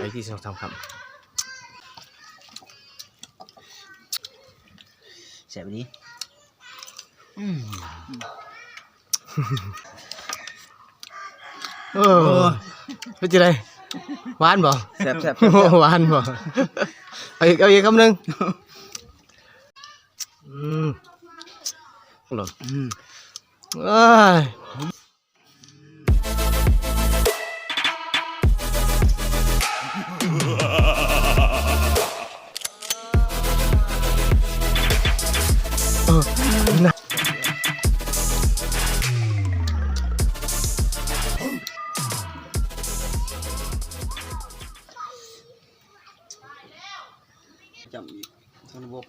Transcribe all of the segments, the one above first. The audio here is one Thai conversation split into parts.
ไปที่สองสามคแซ่บดีำเออเป็นจังไดหวานบ่แซ่บแซ่บหวานบ่เอาอีกเอาอีกคำหนึ่งอืมหล่นอืมเอ้ย จำอีกทางระบบ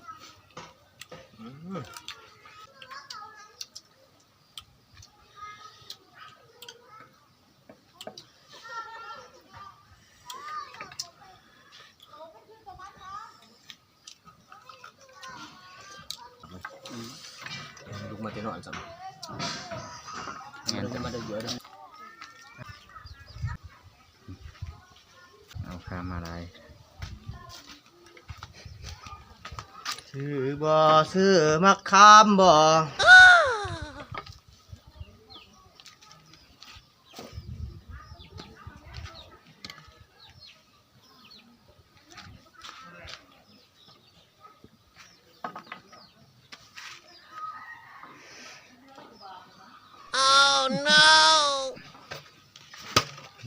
ลูกมาเตนอนจังงั้นจะมาได้เยอะนะเอาข้ามมาลา ซื้อบ่ซื้อมะขามบ่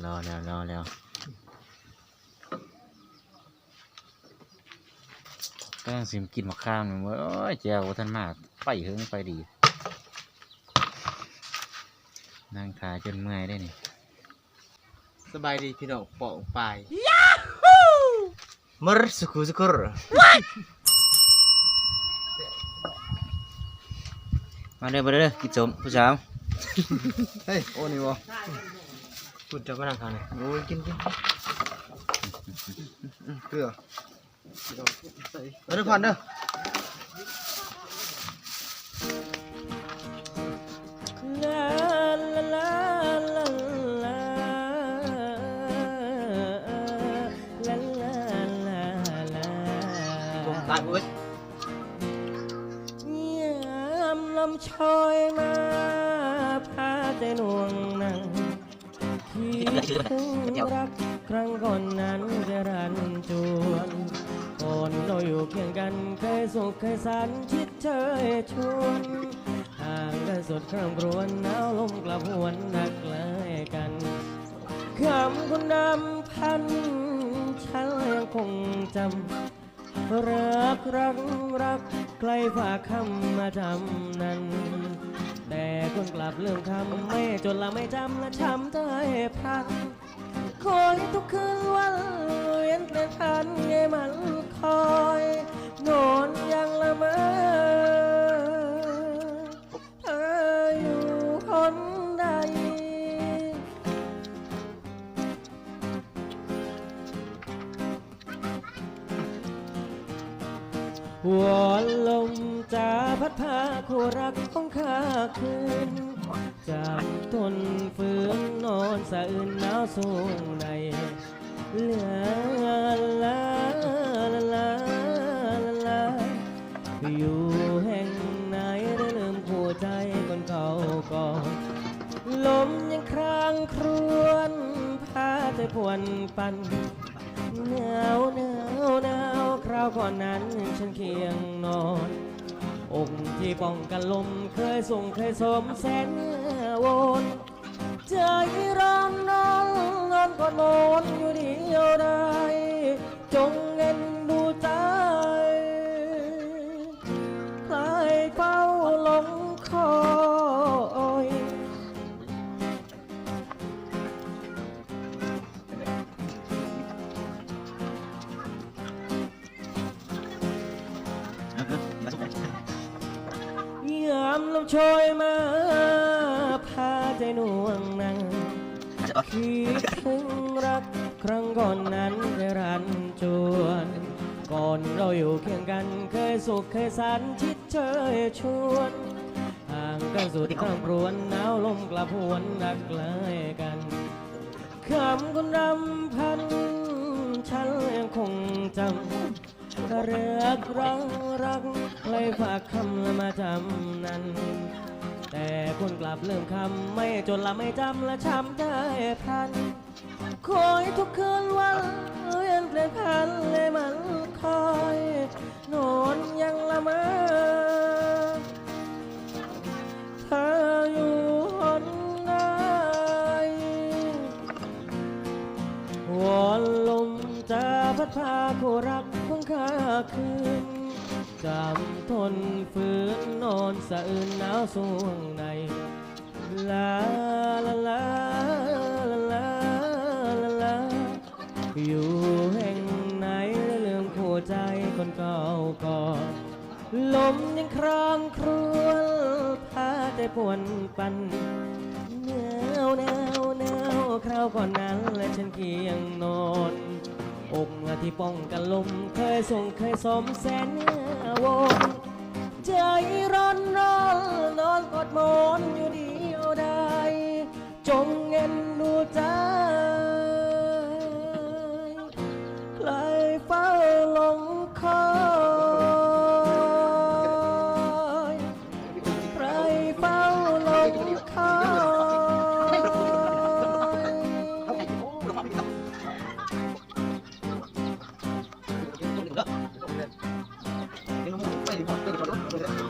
รอแล้วรอแล้ว ก็ยังสิมกินมะข้ามหนึ่งว่าโอ้ยแจวบ่ท่านมากไปเฮิงไปดีนั่งขายจนเมื่อยได้นี่สบายดีพี่น้องปองปายมรสุขุสุขุรมาเด้อมาเด้อกินสมผู้สาวเฮ้ยโอ้นี่บ่คุณจะมานั่งทานเลยโอ้ยกินกินเกลือ เอาเด้อพันเด้อตายเว้ยยามลำชอยมาพาใจหน่วงนังคิดถึงรัก ครั้งก่อนนั้นจะรันจวนก่อนเราอยู่เคียงกันเคยสุขเคยสันชิดเชยชวนห่างกันสุดคร่ำครวญหนาวลมกลับหวนนักไกลกันคำคุณดำพันฉันยังคงจำรักรักรักใครฝากคำมาจำนั้นแต่คนกลับลืมคำไม่จนละไม่จำและช้ำใจพัน คอยทุกคืนวันเวียนเปลี่ยนพันไงมันคอยนอนยังละเมอเธออยู่คนใดหัวลมจะพัดพาคู่รักของข้าคืน จากทนฝืนนอนสะอื่นหนาวสูงในเหลือลาลาลาลาลาอยู่แห่งไหนได้ลืมคู่ใจคนเก่าก่อนลมยังครางครวนพาใจพวนปันหนาวหนาวหนาวคราวก่อนนั้นฉันเคียงนอน อกที่ป้องกันลมเคยส่งเคยสมแสนวนใจร้อนนอนนอนกอดมอนอยู่เดียวได้ามลมโชยมาพาใจหน่วงนังคิดถึงรักครั้งก่อนนั้นได้รันจวน ก่อนเราอยู่เคียงกันเคยสุขเคยสันชิดเชยชวนห่างกันสุดข้างปรวนหนาวลมกลับหวนรักไกลกันคำคุณรำพัน ฉันยังคงจำ ก็เรือครักรักเลยฝากคำมาจำนั้น แต่คนกลับลืมคำไม่จนละไม่จำละช้ำได้พันคอยทุกคืนวันเวียนเปลี่ยนพัน พัดพาคู่รักของข้าคืนจำทนฝืนนอนสะอื้นหนาวสวงในลาลาลาลาลาลาลาอยู่แห่งไหนเรื่องหัวใจคนเก่าก่อลมยังครางครวญพาแต่ปวนปันหนาวหนาวหนาวคราวก่อนนั้นและฉันเคียงนอน อกที่ป้องกันลมเคยส่งเคยสมแสนวงใจร้อนร้อนนอนกอดหมอนอยู่เดียวได้จงเงินดูใจ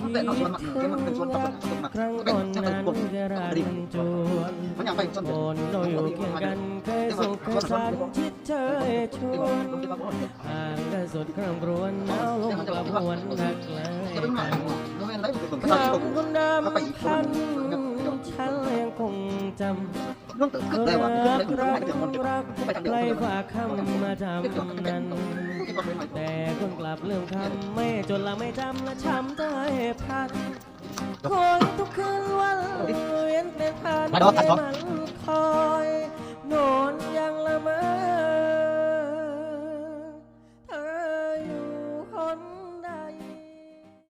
cái gì đó. Em vào nó nó mặt cái mặt cái chuột tập tập ครั้งก่อนนั้นแกรันจวน Nó nhà phải บนเราอยู่เคียงกันเคยสุขเคยสันชิดเชยชวนห่างกันสุดเครื่องรวนหนาวลมกระบวนหักเลยกันคำคุณดำพันฉัน ยังคงจำ nó tự รั cất đây ก mà รั cái ก cái รั cái ก cái รัก phải thằng ใคร điều ฝากคำมาจำนั้นแต่คนกลับลืมคำไม่จนละไม่จำและช้ำใจพันคอยทุกคืนวันเวียนเป็นพันมาโดนตัดก่อนมันคอยนอนยังละเมอ